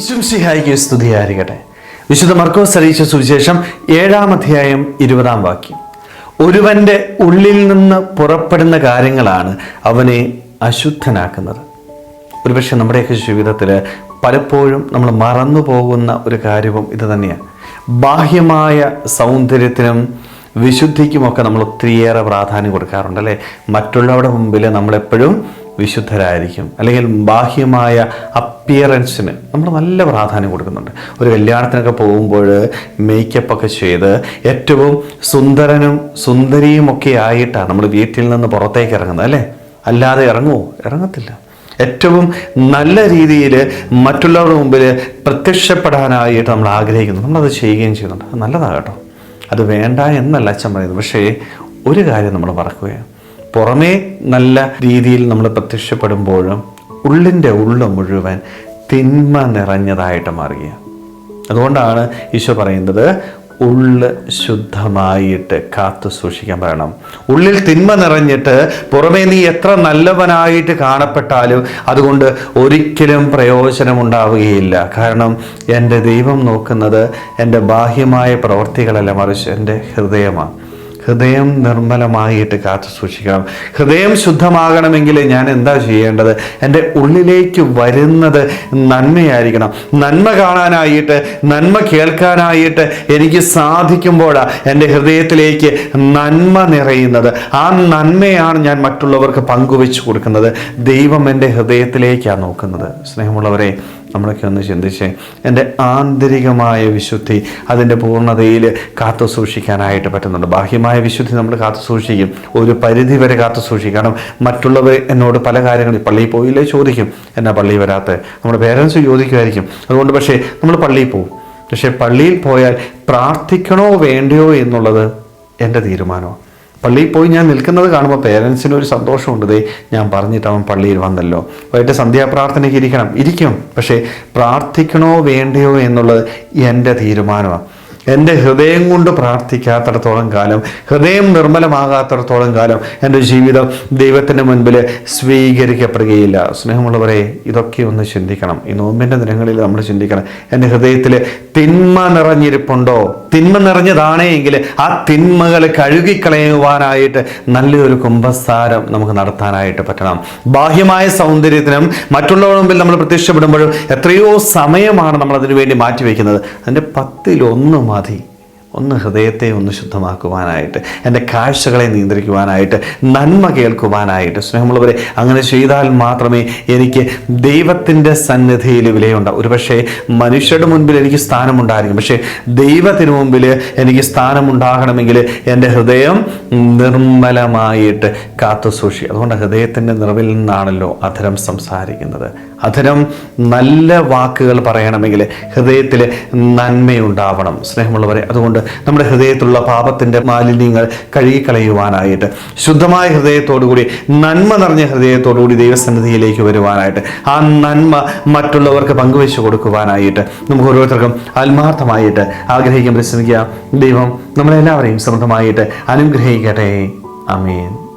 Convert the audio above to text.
വിശുംസിഹായിക്ക് സ്തുതിയായിരിക്കട്ടെ. വിശുദ്ധ മർക്കോസ് അറിയിച്ച സുവിശേഷം ഏഴാം അധ്യായം ഇരുപതാം വാക്യം. ഒരുവന്റെ ഉള്ളിൽ നിന്ന് പുറപ്പെടുന്ന കാര്യങ്ങളാണ് അവനെ അശുദ്ധനാക്കുന്നത്. ഒരുപക്ഷെ നമ്മുടെയൊക്കെ ജീവിതത്തിൽ പലപ്പോഴും നമ്മൾ മറന്നു പോകുന്ന ഒരു കാര്യവും ഇത് തന്നെയാണ്. ബാഹ്യമായ സൗന്ദര്യത്തിനും വിശുദ്ധിക്കുമൊക്കെ നമ്മൾ ഒത്തിരിയേറെ പ്രാധാന്യം കൊടുക്കാറുണ്ട് അല്ലേ? മറ്റുള്ളവരുടെ മുമ്പിൽ നമ്മളെപ്പോഴും വിശുദ്ധരായിരിക്കും. അല്ലെങ്കിൽ ബാഹ്യമായ അപ്പിയറൻസിന് നമ്മൾ നല്ല പ്രാധാന്യം കൊടുക്കുന്നുണ്ട്. ഒരു കല്യാണത്തിനൊക്കെ പോകുമ്പോൾ മേക്കപ്പ് ഒക്കെ ചെയ്ത് ഏറ്റവും സുന്ദരനും സുന്ദരിയും ഒക്കെ ആയിട്ടാണ് നമ്മൾ വീട്ടിൽ നിന്ന് പുറത്തേക്ക് ഇറങ്ങുന്നത് അല്ലേ? അല്ലാതെ ഇറങ്ങുമോ ഇറങ്ങത്തില്ല. ഏറ്റവും നല്ല രീതിയിൽ മറ്റുള്ളവരുടെ മുമ്പിൽ പ്രത്യക്ഷപ്പെടാനായിട്ട് നമ്മൾ ആഗ്രഹിക്കുന്നു. നമ്മളത് ചെയ്യുകയും ചെയ്യുന്നുണ്ട്. അത് നല്ലതാണ് കേട്ടോ. അത് വേണ്ട എന്നല്ല അച്ഛൻ പറയുന്നത്. പക്ഷേ ഒരു കാര്യം നമ്മൾ മറക്കുകയാണ്. പുറമേ നല്ല രീതിയിൽ നമ്മൾ പ്രത്യക്ഷപ്പെടുമ്പോഴും ഉള്ളിന്റെ ഉള്ളു മുഴുവൻ തിന്മ നിറഞ്ഞതായിട്ട് മാറുക അതുകൊണ്ടാണ് ഈശോ പറയുന്നത് ഉള്ള് ശുദ്ധമായിട്ട് കാത്തു സൂക്ഷിക്കാൻ പറയണം. ഉള്ളിൽ തിന്മ നിറഞ്ഞിട്ട് പുറമേ നീ എത്ര നല്ലവനായിട്ട് കാണപ്പെട്ടാലും അതുകൊണ്ട് ഒരിക്കലും പ്രയോജനം ഉണ്ടാവുകയില്ല കാരണം എന്റെ ദൈവം നോക്കുന്നത് എന്റെ ബാഹ്യമായ പ്രവർത്തികളല്ല മറിച്ച് എന്റെ ഹൃദയമാണ്. ഹൃദയം നിർമ്മലമായിട്ട് കാത്തു സൂക്ഷിക്കണം. ഹൃദയം ശുദ്ധമാകണമെങ്കിൽ ഞാൻ എന്താ ചെയ്യേണ്ടത്? എന്റെ ഉള്ളിലേക്ക് വരുന്നത് നന്മയായിരിക്കണം. നന്മ കാണാനായിട്ട് നന്മ കേൾക്കാനായിട്ട് എനിക്ക് സാധിക്കുമ്പോഴാണ് എന്റെ ഹൃദയത്തിലേക്ക് നന്മ നിറയുന്നത്. ആ നന്മയാണ് ഞാൻ മറ്റുള്ളവർക്ക് പങ്കുവെച്ചു കൊടുക്കുന്നത്. ദൈവം എന്റെ ഹൃദയത്തിലേക്കാണ് നോക്കുന്നത്. സ്നേഹമുള്ളവരെ നമ്മളൊക്കെ ഒന്ന് ചിന്തിച്ച് എന്റെ ആന്തരികമായ വിശുദ്ധി അതിന്റെ പൂർണതയിൽ കാത്തു സൂക്ഷിക്കാനായിട്ട് പറ്റുന്നുണ്ട്. ബാഹ്യമായ വിശുദ്ധി നമ്മൾ കാത്തു സൂക്ഷിക്കും. ഒരു പരിധി വരെ കാത്തു സൂക്ഷിക്കണം മറ്റുള്ളവർ എന്നോട് പല കാര്യങ്ങളും പള്ളിയിൽ പോയില്ലേ ചോദിക്കും. എന്നാ പള്ളിയിൽ വരാത്ത നമ്മുടെ പേരൻസ് ചോദിക്കുമായിരിക്കും. അതുകൊണ്ട് പക്ഷേ നമ്മൾ പള്ളിയിൽ പോകും പക്ഷേ പള്ളിയിൽ പോയാൽ പ്രാർത്ഥിക്കണോ വേണ്ടയോ എന്നുള്ളത് എന്റെ തീരുമാനമാണ്. പള്ളിയിൽ പോയി ഞാൻ നിൽക്കുന്നത് കാണുമ്പോൾ പേരൻസിന് ഒരു സന്തോഷമുണ്ട്. ദേ ഞാൻ പറഞ്ഞിട്ട് അവൻ പള്ളിയിൽ വന്നല്ലോ. വൈകിട്ട് സന്ധ്യാപ്രാർത്ഥനയ്ക്ക് ഇരിക്കണം. ഇരിക്കും. പക്ഷേ പ്രാർത്ഥിക്കണോ വേണ്ടയോ എന്നുള്ളത് എന്റെ തീരുമാനമാണ് എന്റെ ഹൃദയം കൊണ്ട് പ്രാർത്ഥിക്കാത്തിടത്തോളം കാലം ഹൃദയം നിർമ്മലമാകാത്തിടത്തോളം കാലം എന്റെ ജീവിതം ദൈവത്തിന്റെ മുൻപിൽ സ്വീകരിക്കപ്പെടുകയില്ല. സ്നേഹമുള്ളവരെ ഇതൊക്കെ ഒന്ന് ചിന്തിക്കണം. ഈ നോമ്പിന്റെ ദിനങ്ങളിൽ നമ്മൾ ചിന്തിക്കണം എന്റെ ഹൃദയത്തിൽ തിന്മ നിറഞ്ഞിരിപ്പുണ്ടോ? തിന്മ നിറഞ്ഞതാണേ എങ്കിൽ ആ തിന്മകൾ കഴുകിക്കളയുവാനായിട്ട് നല്ലൊരു കുംഭസാരം നമുക്ക് നടത്താനായിട്ട് പറ്റണം. ബാഹ്യമായ സൗന്ദര്യത്തിനും മറ്റുള്ളവരുടെ മുമ്പിൽ നമ്മൾ പ്രത്യക്ഷപ്പെടുമ്പോഴും എത്രയോ സമയമാണ് നമ്മൾ അതിനു വേണ്ടി മാറ്റിവെക്കുന്നത്. അതിന്റെ പത്തിലൊന്ന് മതി ഒന്ന് ഹൃദയത്തെ ഒന്ന് ശുദ്ധമാക്കുവാനായിട്ട് എന്റെ കാഴ്ചകളെ നിയന്ത്രിക്കുവാനായിട്ട് നന്മ കേൾക്കുവാനായിട്ട്. സ്നേഹമുള്ളവരെ അങ്ങനെ ചെയ്താൽ മാത്രമേ എനിക്ക് ദൈവത്തിന്റെ സന്നിധിയിൽ വിലയുണ്ടാവും. ഒരുപക്ഷെ മനുഷ്യരുടെ മുൻപിൽ എനിക്ക് സ്ഥാനമുണ്ടായിരിക്കും. പക്ഷേ ദൈവത്തിന് മുമ്പിൽ എനിക്ക് സ്ഥാനമുണ്ടാകണമെങ്കിൽ എന്റെ ഹൃദയം നിർമ്മലമായിട്ട് കാത്തു സൂക്ഷിക്കും അതുകൊണ്ട് ഹൃദയത്തിന്റെ നിറവിൽ നിന്നാണല്ലോ അധരം സംസാരിക്കുന്നത്. അധരം നല്ല വാക്കുകൾ പറയണമെങ്കിൽ ഹൃദയത്തിൽ നന്മയുണ്ടാവണം. സ്നേഹമുള്ളവരെ അതുകൊണ്ട് നമ്മുടെ ഹൃദയത്തിലുള്ള പാപത്തിന്റെ മാലിന്യങ്ങൾ കഴുകിക്കളയുവാനായിട്ട് ശുദ്ധമായ ഹൃദയത്തോടുകൂടി നന്മ നിറഞ്ഞ ഹൃദയത്തോടുകൂടി ദൈവസന്നിധിയിലേക്ക് വരുവാനായിട്ട് ആ നന്മ മറ്റുള്ളവർക്ക് പങ്കുവെച്ചു കൊടുക്കുവാനായിട്ട് നമുക്ക് ഓരോരുത്തർക്കും ആത്മാർത്ഥമായിട്ട് ആഗ്രഹിക്കാൻ പരിശ്രമിക്കുക. ദൈവം നമ്മളെല്ലാവരെയും സമൃദ്ധമായിട്ട് അനുഗ്രഹിക്കട്ടെ. അമേൻ